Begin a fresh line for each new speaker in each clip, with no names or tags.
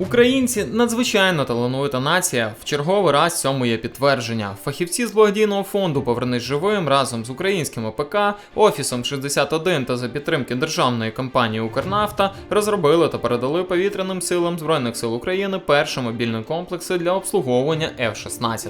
Українці надзвичайно талановита нація. В черговий раз цьому є підтвердження. Фахівці з благодійного фонду Повернись живим разом з українським ОПК, Офісом 61 та за підтримки державної компанії Укрнафта розробили та передали повітряним силам Збройних сил України перші мобільні комплекси для обслуговування F-16.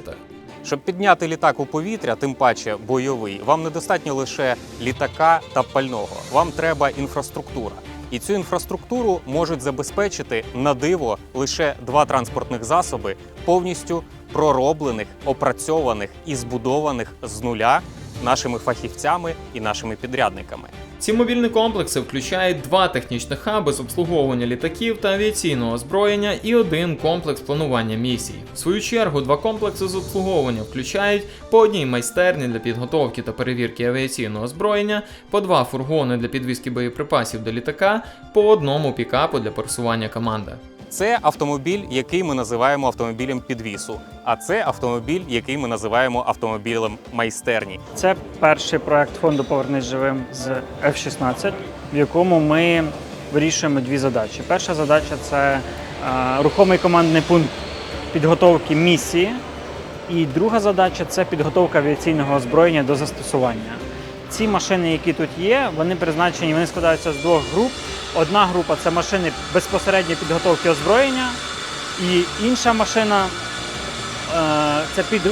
Щоб підняти літак у повітря, тим паче бойовий, вам недостатньо лише літака та пального. Вам треба інфраструктура. І цю інфраструктуру можуть забезпечити на диво лише два транспортних засоби, повністю пророблених, опрацьованих і збудованих з нуля нашими фахівцями і нашими підрядниками.
Ці мобільні комплекси включають два технічні хаби з обслуговування літаків та авіаційного озброєння і один комплекс планування місій. В свою чергу, два комплекси з обслуговування включають по одній майстерні для підготовки та перевірки авіаційного озброєння, по два фургони для підвізки боєприпасів до літака, по одному пікапу для пересування команди.
Це автомобіль, який ми називаємо автомобілем підвісу, а це автомобіль, який ми називаємо автомобілем майстерні.
Це перший проект фонду Повернись живим з F-16, в якому ми вирішуємо дві задачі. Перша задача це е, рухомий командний пункт підготовки місії. І друга задача це підготовка авіаційного озброєння до застосування. Ці машини, які тут є, вони призначені, вони складаються з двох груп. Одна група це машини безпосередньо підготовки озброєння, і інша машина Е, Це під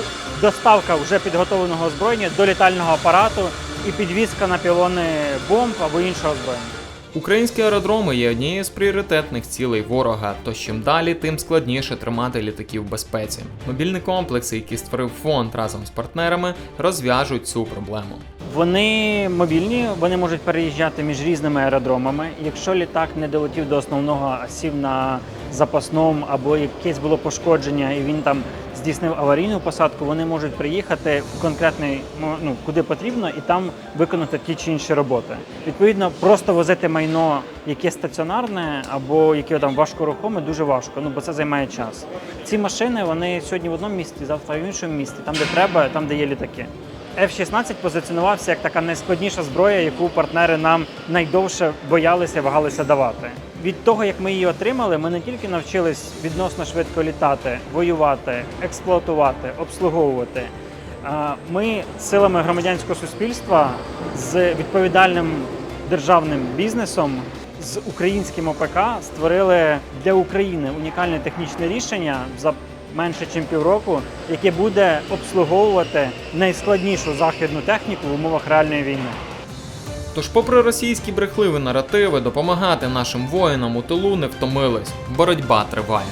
доставка вже підготовленого озброєння до літального апарату і підвізка на пілони бомб або іншого озброєння.
Українські аеродроми є однією з пріоритетних цілей ворога, тож чим далі, тим складніше тримати літаки в безпеці. Мобільні комплекси, які створив фонд разом з партнерами, розв'яжуть цю проблему.
Вони мобільні, вони можуть переїжджати між різними аеродромами. Якщо літак не долетів до основного, а сів на запасному або якесь було пошкодження, і він там здійснив аварійну посадку, вони можуть приїхати в конкретний ну, куди потрібно, і там виконати ті чи інші роботи. Відповідно, просто возити майно, яке стаціонарне або яке там важкорухоме, дуже важко, ну бо це займає час. Ці машини вони сьогодні в одному місці, завтра в іншому місці, там де треба, там де є літаки. F-16 позиціонувався як така найскладніша зброя, яку партнери нам найдовше боялися вагалися давати. Від того, як ми її отримали, ми не тільки навчились відносно швидко літати, воювати, експлуатувати, обслуговувати. Ми силами громадянського суспільства з відповідальним державним бізнесом, з українським ОПК створили для України унікальне технічне рішення за менше ніж півроку, яке буде обслуговувати найскладнішу західну техніку в умовах реальної війни.
Тож, попри російські брехливі наративи, допомагати нашим воїнам у тилу не втомились. Боротьба триває.